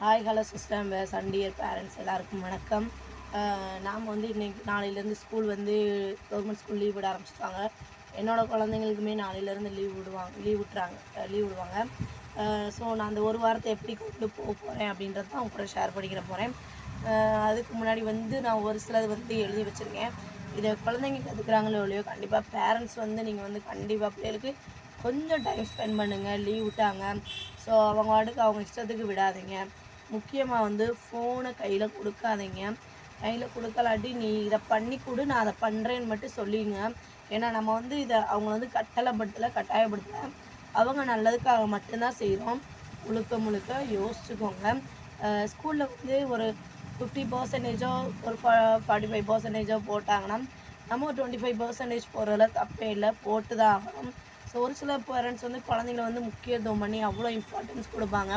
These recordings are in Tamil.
ஹாய் ஹலோ சிஸ்டம் சண்டியர் பேரண்ட்ஸ் எல்லாருக்கும் வணக்கம். நாம் வந்து இன்றைக்கி நாளையிலேருந்து ஸ்கூல் வந்து கவர்மெண்ட் ஸ்கூல் லீவ் விட ஆரம்பிச்சிட்டாங்க என்னோட குழந்தைங்களுக்குமே நாளையிலேருந்து லீவ் விடுவாங்க லீவ் விட்டுறாங்க லீவ் விடுவாங்க. ஸோ நான் அந்த ஒரு வாரத்தை எப்படி கொண்டு போக போகிறேன் அப்படின்றத தான் அவங்க கூட ஷேர் பண்ணிக்கிற போகிறேன் அதுக்கு முன்னாடி வந்து நான் ஒரு சிலது வந்து எழுதி வச்சுருக்கேன். இதை குழந்தைங்க கற்றுக்குறாங்களோ இல்லையோ கண்டிப்பாக பேரண்ட்ஸ் வந்து நீங்கள் வந்து கண்டிப்பாக பிள்ளைகளுக்கு கொஞ்சம் டைம் ஸ்பெண்ட் பண்ணுங்கள் லீவ் விட்டாங்க. ஸோ அவங்க வாட்டுக்கு அவங்க இஷ்டத்துக்கு விடாதீங்க. முக்கியமாக வந்து ஃபோனை கையில் கொடுக்காதீங்க. கையில் கொடுக்கலாட்டி நீ இதை பண்ணி கொடு நான் அதை பண்ணுறேன்னு மட்டும் சொல்லிங்க ஏன்னா நம்ம வந்து இதை அவங்க வந்து கட்டளைப்படுத்தலை கட்டாயப்படுத்தலை. அவங்க நல்லதுக்காக மட்டும்தான் செய்கிறோம் முழுக்க முழுக்க யோசிச்சுக்கோங்க. ஸ்கூலில் வந்து ஒரு ஃபிஃப்டி பர்சன்டேஜோ ஒரு ஃபார்ட்டி ஃபைவ் பர்சன்டேஜோ போட்டாங்கன்னா நம்ம ஒரு டுவெண்ட்டி ஃபைவ் பர்சன்டேஜ் போடுறதுல தப்பே இல்லை. போட்டு தான் ஆகணும். ஸோ ஒரு சில பேரண்ட்ஸ் வந்து குழந்தைங்கள வந்து முக்கியத்துவம் பண்ணி அவ்வளோ இம்பார்ட்டன்ஸ் கொடுப்பாங்க.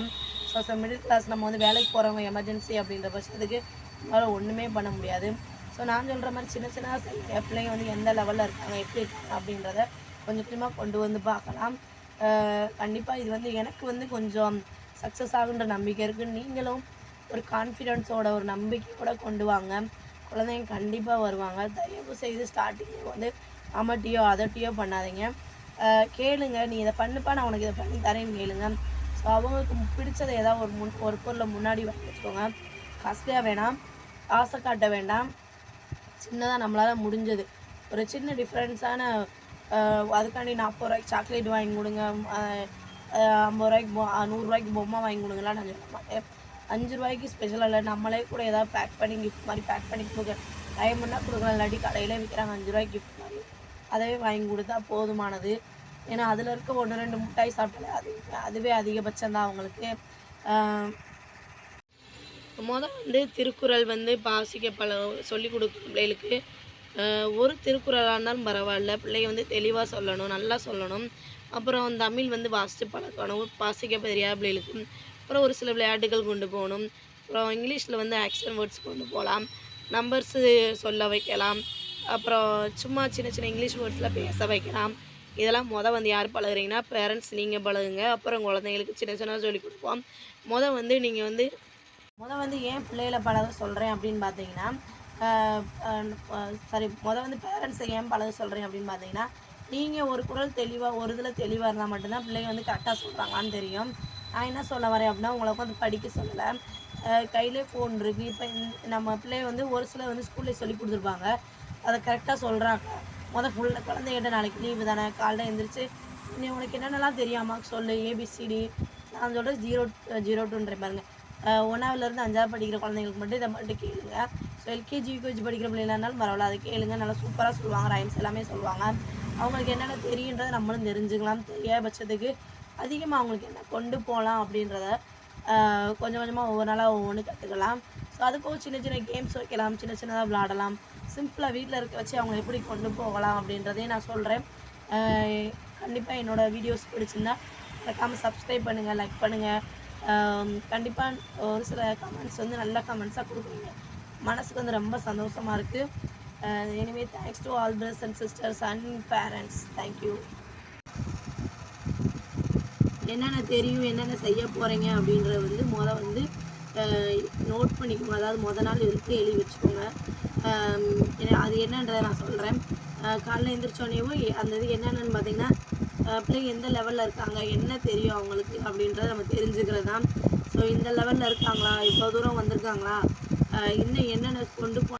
ஸோ ஸோ மிடில் கிளாஸ் நம்ம வந்து வேலைக்கு போகிறவங்க எமர்ஜென்சி அப்படின்ற பட்சத்துக்கு நம்மளால் ஒன்றுமே பண்ண முடியாது. ஸோ நான் சொல்கிற மாதிரி சின்ன சின்ன பிள்ளைங்க வந்து எந்த லெவலில் இருக்காங்க எப்படி இருக்காங்க அப்படின்றத கொஞ்சம் கொஞ்சமாக கொண்டு வந்து பார்க்கலாம். கண்டிப்பாக இது வந்து எனக்கு வந்து கொஞ்சம் சக்ஸஸ் ஆகுன்ற நம்பிக்கை இருக்குது நீங்களும் ஒரு கான்ஃபிடென்ஸோட ஒரு நம்பிக்கையோட கொண்டு வாங்க. குழந்தைங்க கண்டிப்பாக வருவாங்க. தயவு செய்து ஸ்டார்டிங்கில் வந்து அமட்டியோ அதட்டியோ பண்ணாதீங்க. கேளுங்க. நீ இதை பண்ணுப்பா நான் உனக்கு இதை பண்ணி தரேன்னு கேளுங்க. ஸோ அவங்களுக்கு பிடிச்சதை ஏதாவது ஒரு முன் ஒரு பொருளை முன்னாடி வாங்கி வச்சுக்கோங்க. காஸ்ட்லியாக வேணாம். ஆசை காட்ட வேண்டாம். சின்னதாக நம்மளால் முடிஞ்சது. ஒரு சின்ன டிஃப்ரென்ஸான அதுக்காண்டி நாற்பது ரூபாய்க்கு சாக்லேட் வாங்கி கொடுங்க. ஐம்பது ரூபாய்க்கு பொ நூறுரூவாய்க்கு பொம்மை வாங்கி கொடுங்கலாம் நான் சொல்ல மாட்டேன். அஞ்சு ரூபாய்க்கு ஸ்பெஷலாக இல்லை நம்மளே கூட ஏதாவது பேக் பண்ணி கிஃப்ட் மாதிரி பேக் பண்ணி கொடுக்க டைம் பண்ணால் கொடுக்கலாம். இல்லாட்டி கடையிலே விற்கிறாங்க அஞ்சு ரூபாய்க்கு கிஃப்ட் மாதிரி. அதவே வாங்கி கொடுத்தா போதுமானது. ஏன்னா அதில் இருக்க ஒன்று ரெண்டு மிட்டாய் சாப்பிட்டாலே அது அதுவே அதிகபட்சம் தான் அவங்களுக்கு. மொதல் வந்து திருக்குறள் வந்து பாசிக்க பல சொல்லி கொடுக்கும் பிள்ளைகளுக்கு. ஒரு திருக்குறளாக இருந்தாலும் பரவாயில்ல. பிள்ளைங்க வந்து தெளிவாக சொல்லணும் நல்லா சொல்லணும். அப்புறம் தமிழ் வந்து வாசித்து பழக்கணும் வாசிக்க தெரியாத பிள்ளைகளுக்கு. அப்புறம் ஒரு சில விளையாட்டுகள் கொண்டு போகணும். அப்புறம் இங்கிலீஷில் வந்து ஆக்ஷன் வேர்ட்ஸ் கொண்டு போகலாம். நம்பர்ஸு சொல்ல வைக்கலாம் அப்புறம் சும்மா சின்ன சின்ன இங்கிலீஷ் வேர்ட்ஸில் பேச வைக்கலாம். இதெல்லாம் மொதல் வந்து யார் பழகுறீங்கன்னா பேரண்ட்ஸ் நீங்கள் பழகுங்க. அப்புறம் குழந்தைங்களுக்கு சின்ன சின்ன சொல்லி கொடுப்போம். மொதல் வந்து நீங்கள் வந்து மொதல் வந்து ஏன் பிள்ளைகளை பழக சொல்கிறேன் அப்படின்னு பார்த்தீங்கன்னா சாரி மொதல் வந்து பேரண்ட்ஸை ஏன் பழக சொல்கிறேன் அப்படின்னு பார்த்தீங்கன்னா நீங்கள் ஒரு குரல் தெளிவாக ஒரு இதில் தெளிவாக இருந்தால் மட்டும்தான் பிள்ளைங்க வந்து கரெக்டாக சொல்கிறாங்களான்னு தெரியும். நான் என்ன சொல்ல வரேன் அப்படின்னா உங்களை உட்காந்து படிக்க சொல்லலை. கையிலே ஃபோன் இருக்குது இப்போ நம்ம பிள்ளை வந்து ஒரு சிலர் வந்து ஸ்கூல்லேயே சொல்லி கொடுத்துருப்பாங்க. அதை கரெக்டாக சொல்கிறாங்க மொதல் ஃபுல்லாக குழந்தைகிட்ட நாளைக்கு லீவு தானே? காலைல எழுந்திரிச்சு நீ உனக்கு என்னென்னலாம் தெரியாமா சொல்லு ஏபிசிடி நான் சொல்கிறது ஜீரோ ஜீரோ டூன்ற பாருங்க. ஒன்றாவதுலேருந்து அஞ்சாவது படிக்கிற குழந்தைங்களுக்கு மட்டும் இதை மட்டும் கேளுங்க. ஸோ எல்கேஜி யூகேஜி படிக்கிற பிள்ளைங்களா இருந்தாலும் பரவாயில்ல அதை கேளுங்க. நல்லா சூப்பராக சொல்லுவாங்க ரைம்ஸ் எல்லாமே சொல்லுவாங்க. அவங்களுக்கு என்னென்ன தெரியுன்றதை நம்மளும் தெரிஞ்சுக்கலாம். தெரியாத பட்சத்துக்கு அதிகமாக அவங்களுக்கு என்ன கொண்டு போகலாம் அப்படின்றத கொஞ்சம் கொஞ்சமாக ஒவ்வொரு நாளாக ஒவ்வொன்று கற்றுக்கலாம் ஸோ அதுக்கும் சின்ன சின்ன கேம்ஸ் வைக்கலாம் சின்ன சின்னதாக விளாடலாம் சிம்பிளாக வீட்டில் இருக்க வச்சு அவங்க எப்படி கொண்டு போகலாம் அப்படின்றதையும் நான் சொல்கிறேன் கண்டிப்பாக என்னோடய வீடியோஸ் பிடிச்சிருந்தா மறக்காமல் சப்ஸ்கிரைப் பண்ணுங்கள் லைக் பண்ணுங்கள் கண்டிப்பாக ஒரு சில கமெண்ட்ஸ் வந்து நல்ல கமெண்ட்ஸாக கொடுக்குறீங்க. மனசுக்கு வந்து ரொம்ப சந்தோஷமாக இருக்குது anyway thanks to all brothers and sisters and parents thank you என்னென்ன தெரியும் என்னென்ன செய்ய போகிறீங்க அப்படின்றத வந்து முதல் வந்து நோட் பண்ணிக்கோங்க. அதாவது மொதல் நாள் இருக்கு எழுதி வச்சுக்கோங்க. அது என்னன்றதை நான் சொல்கிறேன் காலைல எழுந்திரிச்சோடனேவும் அந்த இது என்னென்னு பார்த்தீங்கன்னா பிள்ளைங்க எந்த லெவலில் இருக்காங்க என்ன தெரியும் அவங்களுக்கு அப்படின்றத நம்ம தெரிஞ்சுக்கிறது தான். ஸோ இந்த லெவலில் இருக்காங்களா? இவ்வளோ தூரம் வந்திருக்காங்களா? இன்னும் என்னென்ன கொண்டு போ